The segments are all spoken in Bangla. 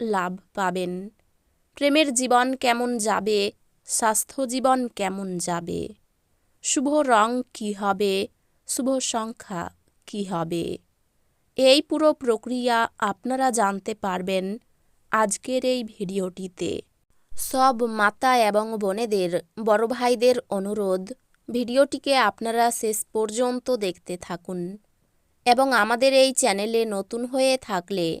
লাভ পাবেন। প্রেমের জীবন কেমন যাবে? স্বাস্থ্য জীবন কেমন যাবে? শুভ রং কী হবে? শুভ সংখ্যা কী হবে? এই পুরো প্রক্রিয়া আপনারা জানতে পারবেন আজকের এই ভিডিওটিতে। সব মাতা এবং বোনেদের, বড় ভাইদের অনুরোধ, ভিডিওটিকে আপনারা শেষ পর্যন্ত দেখতে থাকুন। এবং আমাদের এই চ্যানেলে নতুন হয়ে থাকলে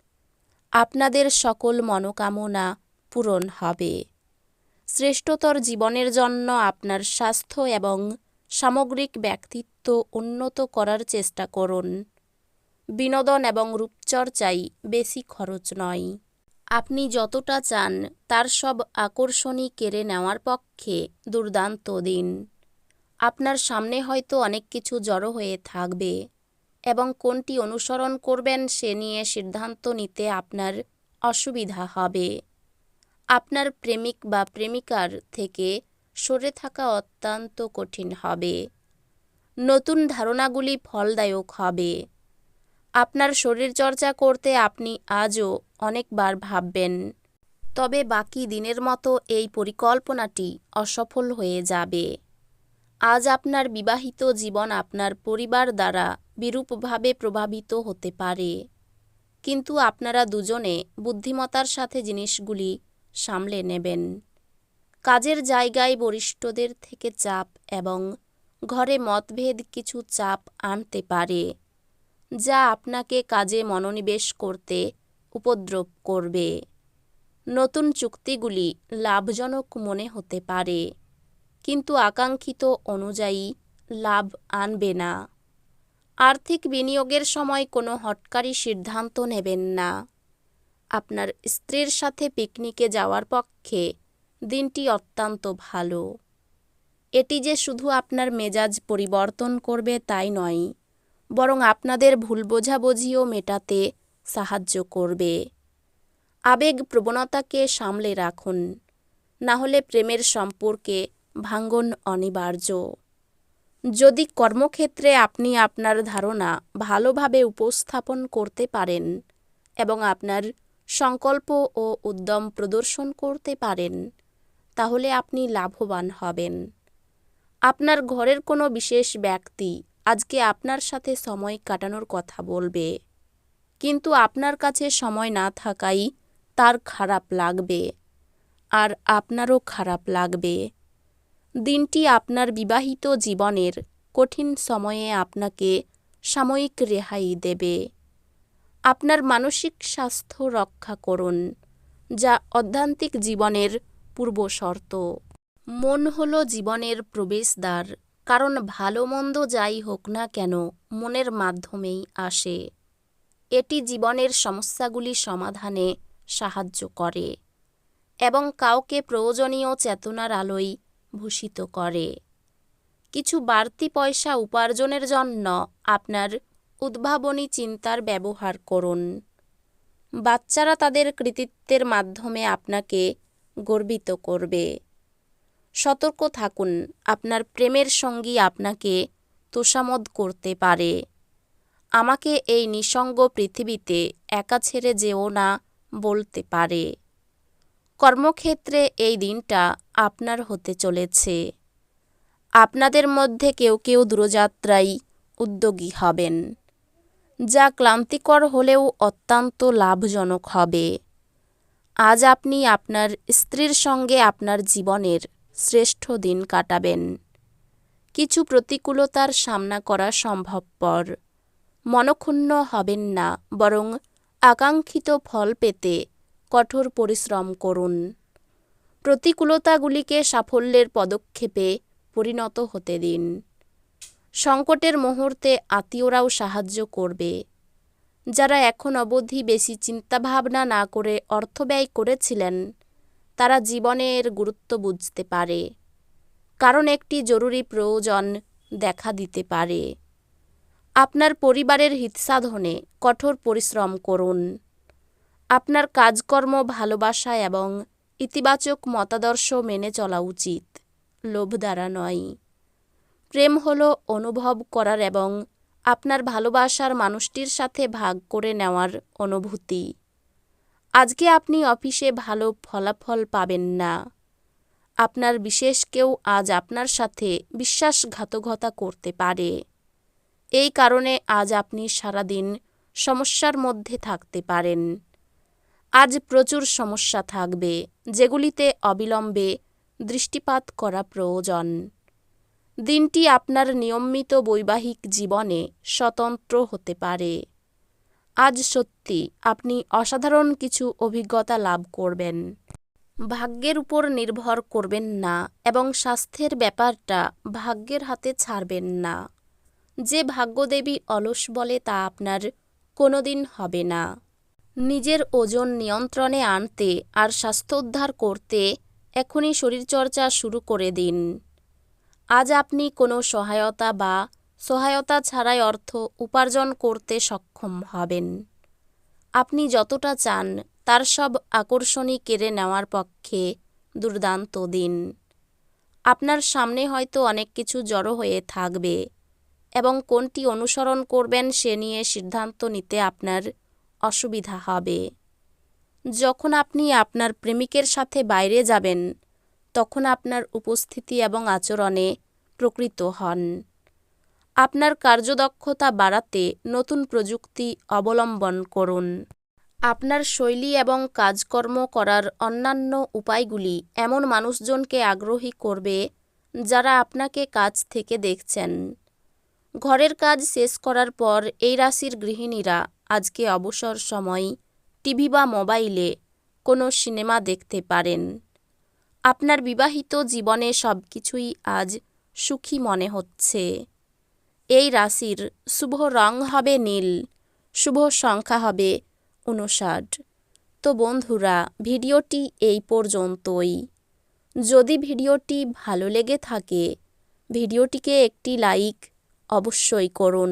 আপনাদের সকল মনোকামনা পূরণ হবে। শ্রেষ্ঠতর জীবনের জন্য আপনার স্বাস্থ্য এবং সামগ্রিক ব্যক্তিত্ব উন্নত করার চেষ্টা করুন। বিনোদন এবং রূপচর্চাই বেশি খরচ নয়। আপনি যতটা চান তার সব আকর্ষণই কেড়ে নেওয়ার পক্ষে দুর্দান্ত দিন। আপনার সামনে হয়তো অনেক কিছু জড়ো হয়ে থাকবে। এবং কোনটি অনুসরণ করবেন সে নিয়ে সিদ্ধান্ত নিতে আপনার অসুবিধা হবে। আপনার প্রেমিক বা প্রেমিকার থেকে সরে থাকা অত্যন্ত কঠিন হবে। নতুন ধারণাগুলি ফলদায়ক হবে। আপনার শরীরচর্চা করতে আপনি আজও অনেকবার ভাববেন। তবে বাকি দিনের মতো এই পরিকল্পনাটি অসফল হয়ে যাবে। আজ আপনার বিবাহিত জীবন আপনার পরিবার দ্বারা বিরূপভাবে প্রভাবিত হতে পারে। কিন্তু আপনারা দুজনে বুদ্ধিমতার সাথে জিনিসগুলি সামলে নেবেন। কাজের জায়গায় বরিষ্ঠদের থেকে চাপ এবং ঘরে মতভেদ কিছু চাপ আনতে পারে, যা আপনাকে কাজে মনোনিবেশ করতে উপদ্রব করবে। নতুন চুক্তিগুলি লাভজনক মনে হতে পারে। কিন্তু আকাঙ্ক্ষিত অনুযায়ী লাভ আনবে না। আর্থিক বিনিয়োগের সময় কোনো হটকারী সিদ্ধান্ত নেবেন না। আপনার স্ত্রীর সাথে পিকনিকে যাওয়ার পক্ষে দিনটি অত্যন্ত ভালো। এটি যে শুধু আপনার মেজাজ পরিবর্তন করবে তাই নয়, বরং আপনাদের ভুল বোঝাবুঝিও মেটাতে সাহায্য করবে। আবেগ প্রবণতাকে সামলে রাখুন, না হলে প্রেমের সম্পর্কে ভাঙ্গন অনিবার্য। যদি কর্মক্ষেত্রে আপনি আপনার ধারণা ভালোভাবে উপস্থাপন করতে পারেন এবং আপনার সংকল্প ও উদ্যম প্রদর্শন করতে পারেন, তাহলে আপনি লাভবান হবেন। আপনার ঘরের কোনো বিশেষ ব্যক্তি আজকে আপনার সাথে সময় কাটানোর কথা বলবে, কিন্তু আপনার কাছে সময় না থাকাই তার খারাপ লাগবে, আর আপনারও খারাপ লাগবে। দিনটি আপনার বিবাহিত জীবনের কঠিন সময়ে আপনাকে সাময়িক রেহাই দেবে। আপনার মানসিক স্বাস্থ্য রক্ষা করুন, যা অধ্যান্তিক জীবনের পূর্বশর্ত মন হল জীবনের প্রবেশদ্বার, কারণ ভালো মন্দ যাই হোক না কেন মনের মাধ্যমেই আসে। এটি জীবনের সমস্যাগুলি সমাধানে সাহায্য করে এবং কাউকে প্রয়োজনীয় চেতনার আলোয় ভূষিত করে। কিছু বাড়তি পয়সা উপার্জনের জন্য আপনার উদ্ভাবনী চিন্তার ব্যবহার করুন। বাচ্চারা তাদের কৃতিত্বের মাধ্যমে আপনাকে গর্বিত করবে। সতর্ক থাকুন, আপনার প্রেমের সঙ্গী আপনাকে তোষামদ করতে পারে। আমাকে এই নিসঙ্গ পৃথিবীতে একা ছেড়ে যেও না বলতে পারে। কর্মক্ষেত্রে এই দিনটা আপনার হতে চলেছে। আপনাদের মধ্যে কেউ কেউ দূরযাত্রায় উদ্যোগী হবেন। যা ক্লান্তিকর হলেও অত্যন্ত লাভজনক হবে। আজ আপনি আপনার স্ত্রীর সঙ্গে আপনার জীবনের শ্রেষ্ঠ দিন কাটাবেন। কিছু প্রতিকূলতার সামনা করা সম্ভবপর। মনক্ষুণ্ণ হবেন না, বরং আকাঙ্ক্ষিত ফল পেতে কঠোর পরিশ্রম করুন। প্রতিকূলতাগুলিকে সাফল্যের পদক্ষেপে পরিণত হতে দিন। সংকটের মুহূর্তে আত্মীয়রাও সাহায্য করবে। যারা এখন অবধি বেশি চিন্তাভাবনা না করে অর্থ ব্যয় করেছিলেন, তারা জীবনের গুরুত্ব বুঝতে পারে। কারণ একটি জরুরি প্রয়োজন দেখা দিতে পারে। আপনার পরিবারের হিতসাধনে কঠোর পরিশ্রম করুন। আপনার কাজকর্ম, ভালোবাসা এবং ইতিবাচক মতাদর্শ মেনে চলা উচিত। লোভ দ্বারা নয়। প্রেম হল অনুভব করার এবং আপনার ভালোবাসার মানুষটির সাথে ভাগ করে নেওয়ার অনুভূতি। আজকে আপনি অফিসে ভালো ফলাফল পাবেন না। আপনার বিশেষ কেউ আজ আপনার সাথে বিশ্বাসঘাতকতা করতে পারে। এই কারণে আজ আপনি সারাদিন সমস্যার মধ্যে থাকতে পারেন। আজ প্রচুর সমস্যা থাকবে, যেগুলিতে অবিলম্বে দৃষ্টিপাত করা প্রয়োজন। দিনটি আপনার নিয়মিত বৈবাহিক জীবনে স্বতন্ত্র হতে পারে। আজ সত্যি আপনি অসাধারণ কিছু অভিজ্ঞতা লাভ করবেন। ভাগ্যের উপর নির্ভর করবেন না এবং স্বাস্থ্যের ব্যাপারটা ভাগ্যের হাতে ছাড়বেন না। যে ভাগ্যদেবী অলস বলে তা আপনার কোনোদিন হবে না। নিজের ওজন নিয়ন্ত্রণে আনতে আর স্বাস্থ্যোদ্ধার করতে এখনই শরীরচর্চা শুরু করে দিন। আজ আপনি কোনো সহায়তা বা সহায়তা ছাড়াই অর্থ উপার্জন করতে সক্ষম হবেন। আপনি যতটা চান তার সব আকর্ষণই কেড়ে নেওয়ার পক্ষে দুর্দান্ত দিন। আপনার সামনে হয়তো অনেক কিছু জড়ো হয়ে থাকবে এবং কোনটি অনুসরণ করবেন সে নিয়ে সিদ্ধান্ত নিতে আপনার অসুবিধা হবে। যখন আপনি আপনার প্রেমিকের সাথে বাইরে যাবেন, তখন আপনার উপস্থিতি এবং আচরণে প্রকৃত হন। আপনার কার্যদক্ষতা বাড়াতে নতুন প্রযুক্তি অবলম্বন করুন। আপনার শৈলী এবং কাজকর্ম করার অন্যান্য উপায়গুলি এমন মানুষজনকে আগ্রহী করবে, যারা আপনাকে কাজ থেকে দেখছেন। ঘরের কাজ শেষ করার পর এই রাশির গৃহিণীরা আজকে অবসর সময় টিভি বা মোবাইলে কোনো সিনেমা দেখতে পারেন। আপনার বিবাহিত জীবনে সব কিছুই আজ সুখী মনে হচ্ছে। এই রাশির শুভ রং হবে নীল, শুভ সংখ্যা হবে উনষাট তো বন্ধুরা, ভিডিওটি এই পর্যন্তই। যদি ভিডিওটি ভালো লেগে থাকে, ভিডিওটিকে একটি লাইক অবশ্যই করুন।